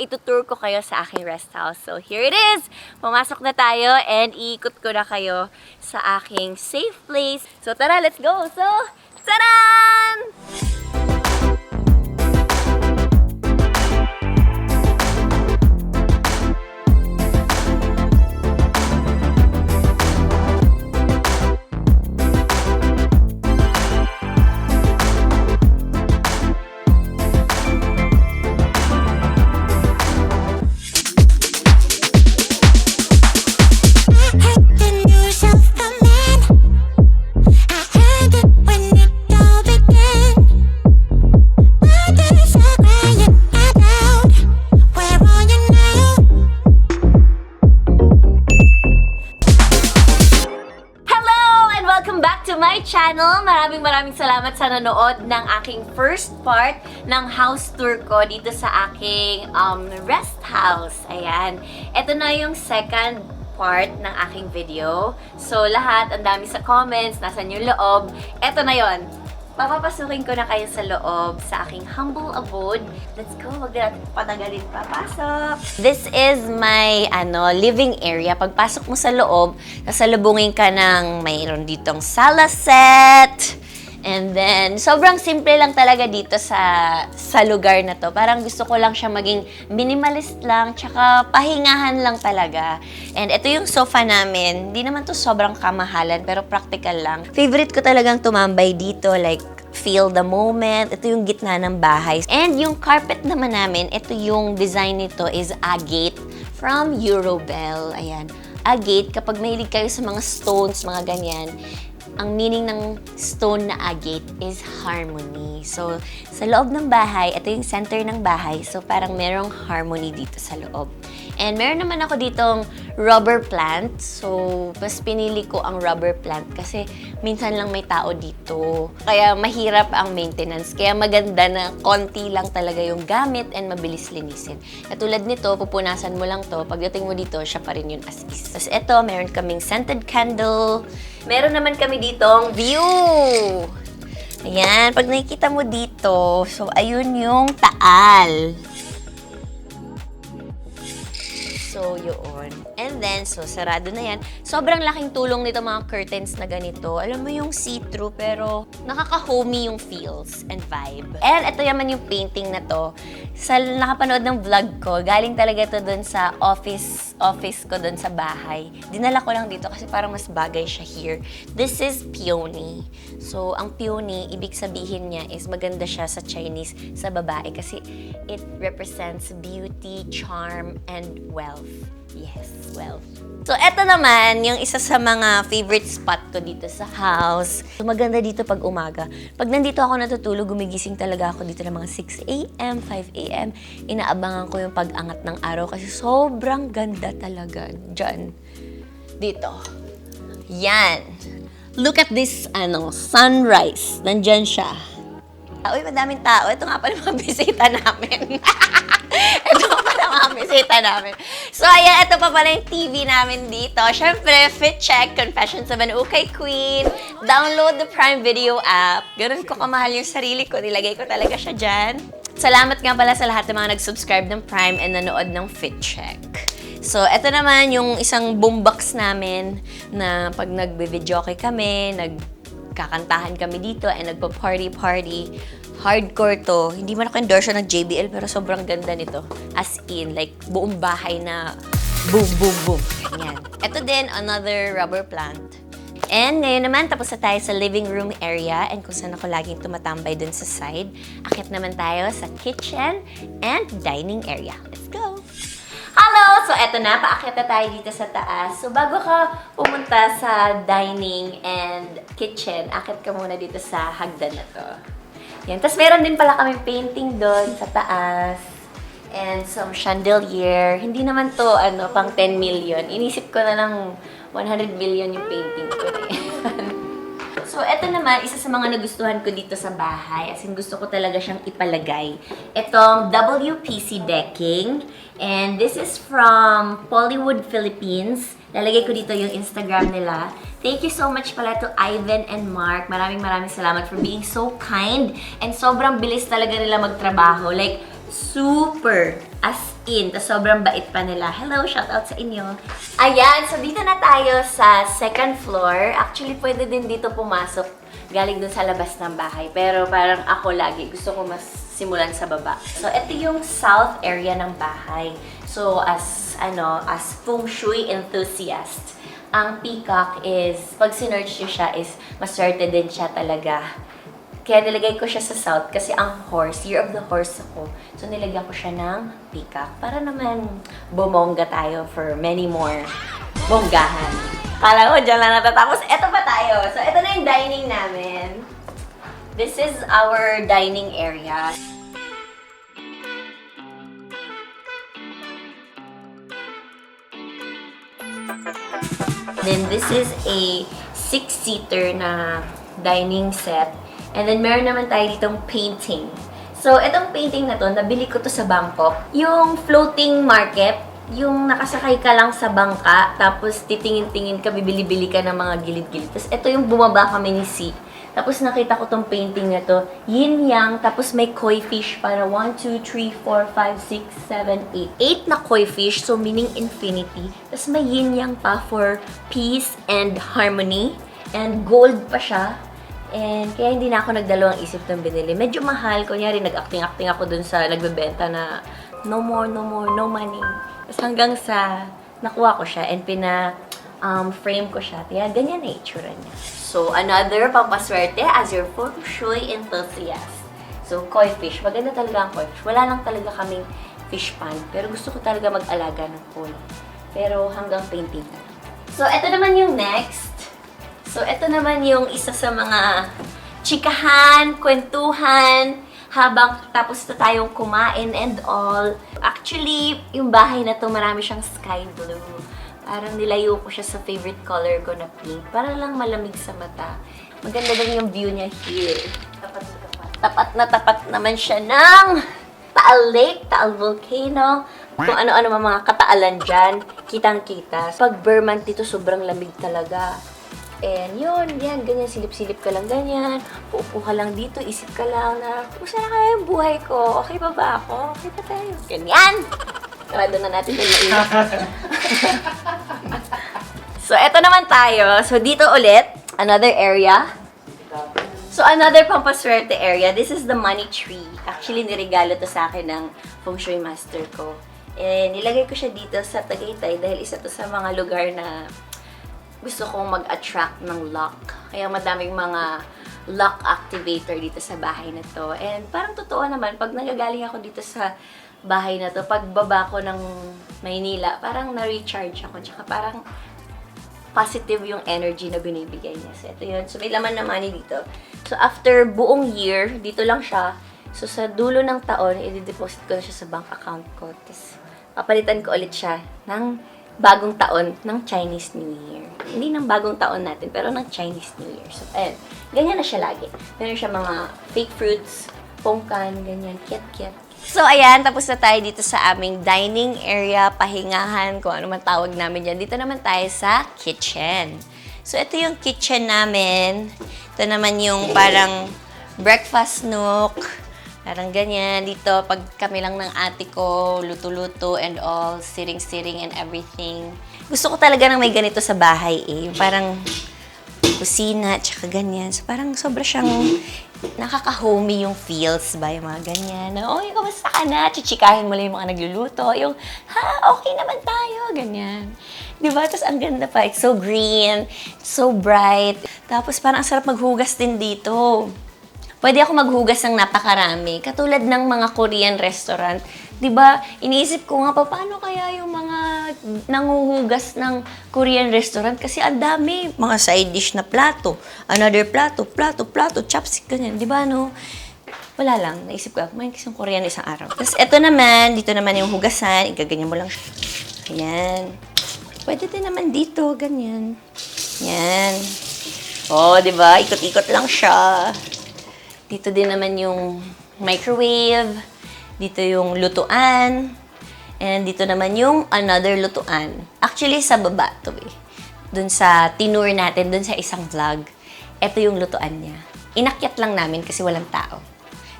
itutour ko kayo sa aking rest house. So, here it is! Pumasok na tayo and iikot ko na kayo sa aking safe place. So, tara, let's go! So, taran! Nanood ng aking first part ng house tour ko dito sa aking um, rest house. Ayan. Ito na yung second part ng aking video. So, lahat, ang dami sa comments, nasan yung loob. Ito na yon. Papapasukin ko na kayo sa loob sa aking humble abode. Let's go, wag na natin patagalin papasok. This is my ano living area. Pagpasok mo sa loob, sasalubungin ka ng mayroon ditong sala set. And then, sobrang simple lang talaga dito sa sa lugar na to. Parang gusto ko lang siya maging minimalist lang, tsaka pahingahan lang talaga. And ito yung sofa namin. Hindi naman to sobrang kamahalan, pero practical lang. Favorite ko talagang tumambay dito, like feel the moment. Ito yung gitna ng bahay. And yung carpet naman namin, ito yung design nito is agate from Eurobell. Ayan. Agate, kapag mahilig kayo sa mga stones, mga ganyan, ang meaning ng stone na agate is harmony. So, sa loob ng bahay, ito yung center ng bahay. So, parang merong harmony dito sa loob. And meron naman ako ditong rubber plant. So, mas pinili ko ang rubber plant kasi minsan lang may tao dito. Kaya mahirap ang maintenance. Kaya maganda na konti lang talaga yung gamit and mabilis linisin. Katulad nito, pupunasan mo lang to. Pagdating mo dito, siya pa rin yun as is. Tapos ito, meron kaming scented candle. Meron naman kami ditong view. Ayan, pag nakikita mo dito, so ayun yung taal. So, yun. And then, so, sarado na yan. Sobrang laking tulong nito mga curtains na ganito. Alam mo yung see-through, pero nakaka-homey yung feels and vibe. And ito naman yung painting na to. Sa nakapanood ng vlog ko, galing talaga to dun sa office office ko dun sa bahay. Dinala ko lang dito kasi parang mas bagay siya here. This is peony. So, ang peony, ibig sabihin niya is maganda siya sa Chinese sa babae kasi it represents beauty, charm, and wealth. Yes, wealth. So, eto naman, yung isa sa mga favorite spot ko dito sa house. Maganda dito pag umaga. Pag nandito ako natutulog, gumigising talaga ako dito ng mga 6 a.m., 5 a.m. Inaabangan ko yung pag-angat ng araw kasi sobrang ganda talaga dyan. Dito. Yan. Look at this, ano, sunrise. Nandyan siya. Ah, Uy, madaming tao. Ito nga pala mga bisita namin. ito pa pala mga bisita namin. So, ayan, ito pa pala yung TV namin dito. Siyempre, Fit Check, Confessions of an Okay Queen. Download the Prime Video app. Ganun ko kamahal yung sarili ko. Nilagay ko talaga siya dyan. Salamat nga pala sa lahat ng mga nag-subscribe ng Prime and nanood ng Fit Check. So, eto naman yung isang boombox namin na pag nagbe-video kami, nagkakantahan kami dito and nagpa-party-party. Hardcore to. Hindi man ako endorser ng JBL pero sobrang ganda nito. As in, like, buong bahay na boom, boom, boom. Ganyan. Ito din, another rubber plant. And ngayon naman, tapos na tayo sa living room area and kung saan ako laging tumatambay dun sa side. Akit naman tayo sa kitchen and dining area. Let's go! Hello! So, eto na. Paakyat na tayo dito sa taas. So, bago ka pumunta sa dining and kitchen, akit ka muna dito sa hagdan na to. Yan. Tapos, meron din pala kami painting doon sa taas. And some chandelier. Hindi naman to, ano, pang 10 million. Inisip ko na lang 100 billion yung painting ko yan. So, eto naman, isa sa mga nagustuhan ko dito sa bahay. As in, gusto ko talaga siyang ipalagay. Itong WPC decking. And this is from Pollywood Philippines. Lalagay ko dito yung Instagram nila. Thank you so much pala to Ivan and Mark. Maraming maraming salamat for being so kind. And sobrang bilis talaga nila magtrabaho. Like, Super. As in. Tas sobrang bait pa nila. Hello, shout out sa inyo. Ayan, so dito na tayo sa second floor. Actually, pwede din dito pumasok galing dun sa labas ng bahay. Pero parang ako lagi, gusto ko mas simulan sa baba. So, ito yung south area ng bahay. So, as, ano, as feng shui enthusiast, ang peacock is, pag sinerch nyo siya, is maswerte din siya talaga. Kaya nilagay ko siya sa south kasi ang horse, year of the horse ako. So, nilagyan ko siya ng peacock para naman bumongga tayo for many more bonggahan. Kala ko dyan lang natatapos. Eto pa tayo. So, ito na yung dining namin. This is our dining area. Then this is a six-seater na dining set. And then meron naman tayo ditong painting. So, itong painting na to, nabili ko to sa Bangkok. Yung floating market, yung nakasakay ka lang sa bangka, tapos titingin-tingin ka, bibili-bili ka ng mga gilid-gilid. Tapos ito yung bumaba kami ni C. Tapos nakita ko tong painting na to, yin-yang, tapos may koi fish para 1, 2, 3, 4, 5, 6, 7, 8. 8 na koi fish, so meaning infinity. Tapos may yin-yang pa for peace and harmony. And gold pa siya. And kaya hindi na ako nagdalawang isip ng binili. Medyo mahal. Kunyari, nag-acting-acting ako dun sa nagbebenta na no more, no more, no money. Tapos hanggang sa nakuha ko siya and pina um, frame ko siya. Kaya ganyan na itsura niya. So, another pampaswerte as your feng shui enthusiast. So, koi fish. Maganda talaga ang koi fish. Wala lang talaga kaming fish pan. Pero gusto ko talaga mag-alaga ng koi. Pero hanggang painting na. So, ito naman yung next. So, ito naman yung isa sa mga chikahan, kwentuhan, habang tapos na tayong kumain and all. Actually, yung bahay na to, marami siyang sky blue. Parang nilayo ko siya sa favorite color ko na pink. Para lang malamig sa mata. Maganda din yung view niya here. Tapat na tapat. Tapat na tapat naman siya ng Taal Lake, Taal Volcano. Kung ano-ano mga kataalan dyan, kitang-kita. Pag Burman dito, sobrang lamig talaga. And yun, yan, ganyan, silip-silip ka lang ganyan. Uupo ka lang dito, isip ka lang na, kumusta na kaya yung buhay ko? Okay pa ba ako? Okay pa tayo? Ganyan! Sarado na natin yung mainit. so, eto naman tayo. So, dito ulit, another area. So, another pampaswerte area. This is the money tree. Actually, niregalo to sa akin ng feng shui master ko. And nilagay ko siya dito sa Tagaytay dahil isa to sa mga lugar na gusto kong mag-attract ng luck. Kaya madaming mga luck activator dito sa bahay na to. And parang totoo naman, pag nagagaling ako dito sa bahay na to, pag baba ko ng Maynila, parang na-recharge ako. Tsaka parang positive yung energy na binibigay niya. So, ito yun. So, may laman na money dito. So, after buong year, dito lang siya. So, sa dulo ng taon, i-deposit ko na siya sa bank account ko. Tapos, papalitan ko ulit siya ng bagong taon ng Chinese New Year. Hindi ng bagong taon natin, pero ng Chinese New Year. So, ayun. Ganyan na siya lagi. Meron siya mga fake fruits, pongkan, ganyan, kiat-kiat. So, ayan, tapos na tayo dito sa aming dining area, pahingahan, kung ano man tawag namin dyan. Dito naman tayo sa kitchen. So, ito yung kitchen namin. Ito naman yung parang breakfast nook. Parang ganyan. Dito, pag kami lang ng ate ko, luto-luto and all, siring-siring and everything. Gusto ko talaga nang may ganito sa bahay eh. Yung Parang kusina, tsaka ganyan. So, parang sobra siyang nakaka-homey yung feels ba, yung mga ganyan. Na, Oy, kamusta ka na? Chichikahin mo lang yung mga nagluluto. Yung, ha, okay naman tayo. Ganyan. Di ba? Tapos ang ganda pa. It's so green, so bright. Tapos parang ang sarap maghugas din dito. Pwede ako maghugas ng napakarami. Katulad ng mga Korean restaurant. 'Di ba? Iniisip ko nga pa, paano kaya yung mga nanguhugas ng Korean restaurant? Kasi ang dami. Mga side dish na plato. Another plato, plato, plato, chopstick, ganyan. 'Di ba, no? Wala lang. Naisip ko, kumain kasi ng Korean isang araw. Tapos eto naman, dito naman yung hugasan. Igaganyan mo lang siya. Ayan. Pwede din naman dito, ganyan. Yan. Oh, 'di ba? Ikot-ikot lang siya. Dito din naman yung microwave. Dito yung lutuan. And dito naman yung another lutuan. Actually, sa baba to eh. Dun sa tinur natin, dun sa isang vlog. Ito yung lutuan niya. Inakyat lang namin kasi walang tao.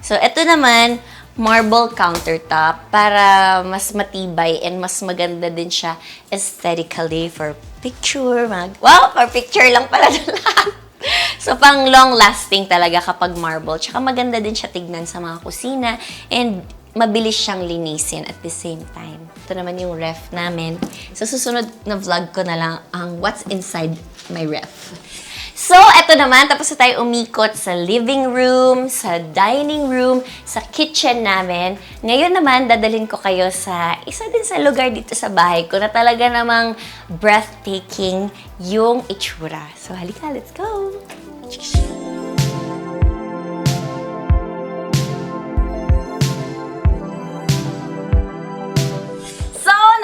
So, ito naman, marble countertop para mas matibay and mas maganda din siya aesthetically for picture. Mag wow, for picture lang pala na. So, pang long-lasting talaga kapag marble. Tsaka maganda din siya tignan sa mga kusina and mabilis siyang linisin at the same time. Ito naman yung ref namin. Sa susunod na vlog ko na lang ang what's inside my ref. So, eto naman, tapos na tayo umikot sa living room, sa dining room, sa kitchen namin. Ngayon naman, dadalhin ko kayo sa isa din sa lugar dito sa bahay ko na talaga namang breathtaking yung itsura. So, halika, let's go!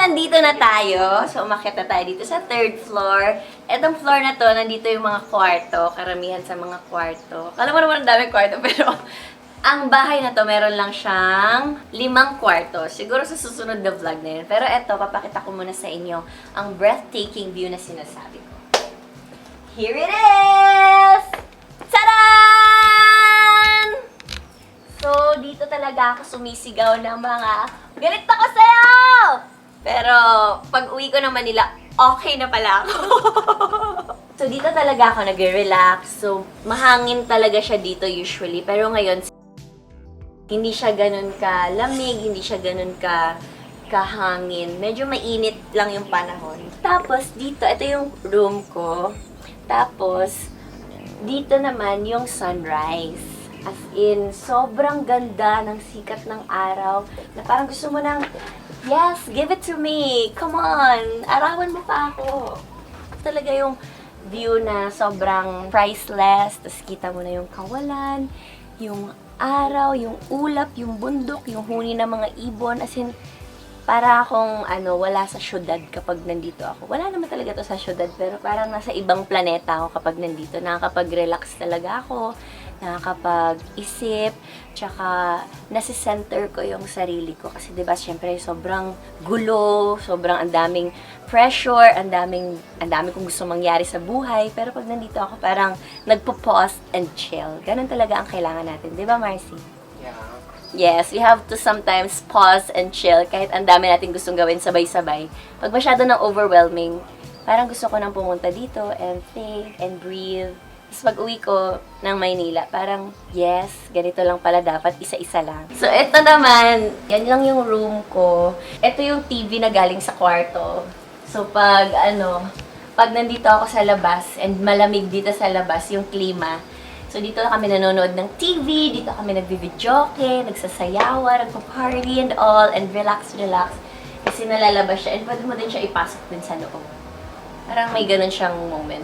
Nandito na tayo. So, umakyat tayo dito sa third floor. Etong floor na to, nandito yung mga kwarto. Karamihan sa mga kwarto. Kala mo naman ang daming kwarto, pero ang bahay na to, meron lang siyang limang kwarto. Siguro sa susunod na vlog na yun. Pero eto, papakita ko muna sa inyo ang breathtaking view na sinasabi. Here it is! Tadaan! So, dito talaga ako sumisigaw ng mga, galit ako sa'yo! Pero, pag uwi ko ng Manila, okay na pala ako. so, dito talaga ako nag-relax. So, mahangin talaga siya dito usually. Pero ngayon, hindi siya ganun ka lamig, hindi siya ganun ka kahangin. Medyo mainit lang yung panahon. Tapos, dito, ito yung room ko. Tapos, dito naman yung sunrise. As in, sobrang ganda ng sikat ng araw na parang gusto mo nang, yes, give it to me. Come on, arawan mo pa ako. Talaga yung view na sobrang priceless. Tapos kita mo na yung kawalan, yung araw, yung ulap, yung bundok, yung huni ng mga ibon. As in, para akong ano, wala sa syudad kapag nandito ako. Wala naman talaga to sa syudad, pero parang nasa ibang planeta ako kapag nandito. Nakakapag-relax talaga ako, nakakapag-isip, tsaka nasi-center ko yung sarili ko. Kasi 'di ba syempre sobrang gulo, sobrang ang daming pressure, ang daming, ang dami kong gusto mangyari sa buhay. Pero pag nandito ako, parang nagpo-pause and chill. Ganun talaga ang kailangan natin. 'di ba Marcy? Yes, we have to sometimes pause and chill kahit ang dami natin gustong gawin sabay-sabay. Pag masyado ng overwhelming, parang gusto ko nang pumunta dito and think and breathe. Tapos pag uwi ko ng Maynila, parang yes, ganito lang pala dapat, isa-isa lang. So ito naman, yan lang yung room ko. Ito yung TV na galing sa kwarto. So pag ano, pag nandito ako sa labas and malamig dito sa labas, yung klima, So, dito na kami nanonood ng TV, dito kami nagbi-videoke, nagsasayawa, nagpa-party and all, and relax, relax. Kasi nalalabas siya, and pwede mo din siya ipasok din sa loob. Parang may ganun siyang moment.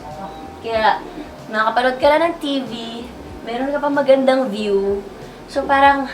Kaya, nakapanood ka na ng TV, meron ka pa magandang view. So, parang,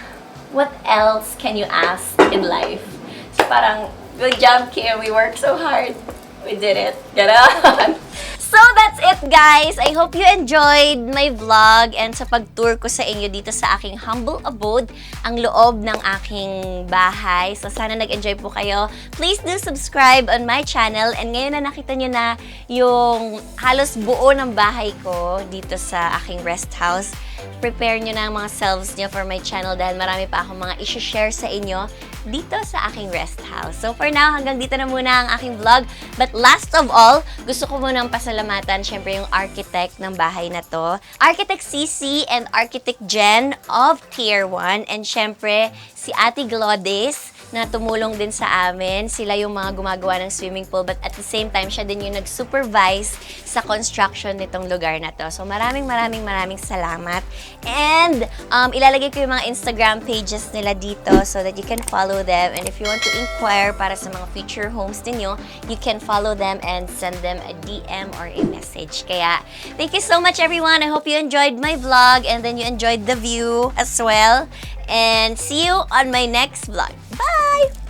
what else can you ask in life? So, parang, good job, Kim. We worked so hard. We did it. Ganon. So that's it guys! I hope you enjoyed my vlog and sa pag-tour ko sa inyo dito sa aking humble abode, ang loob ng aking bahay. So sana nag-enjoy po kayo. Please do subscribe on my channel and ngayon na nakita nyo na yung halos buo ng bahay ko dito sa aking rest house. Prepare nyo na ang mga selves nyo for my channel dahil marami pa akong mga isi-share sa inyo dito sa aking rest house. So for now, hanggang dito na muna ang aking vlog. But last of all, gusto ko munang pasalamatan syempre yung architect ng bahay na to. Architect CC and Architect Jen of Tier 1. And syempre, si Ate Glodis na tumulong din sa amin. Sila yung mga gumagawa ng swimming pool but at the same time, siya din yung nag-supervise sa construction nitong lugar na to. So maraming maraming maraming salamat. And um, ilalagay ko yung mga Instagram pages nila dito so that you can follow them. And if you want to inquire para sa mga future homes ninyo, you can follow them and send them a DM or a message. Kaya, thank you so much everyone. I hope you enjoyed my vlog and then you enjoyed the view as well. And see you on my next vlog. Bye!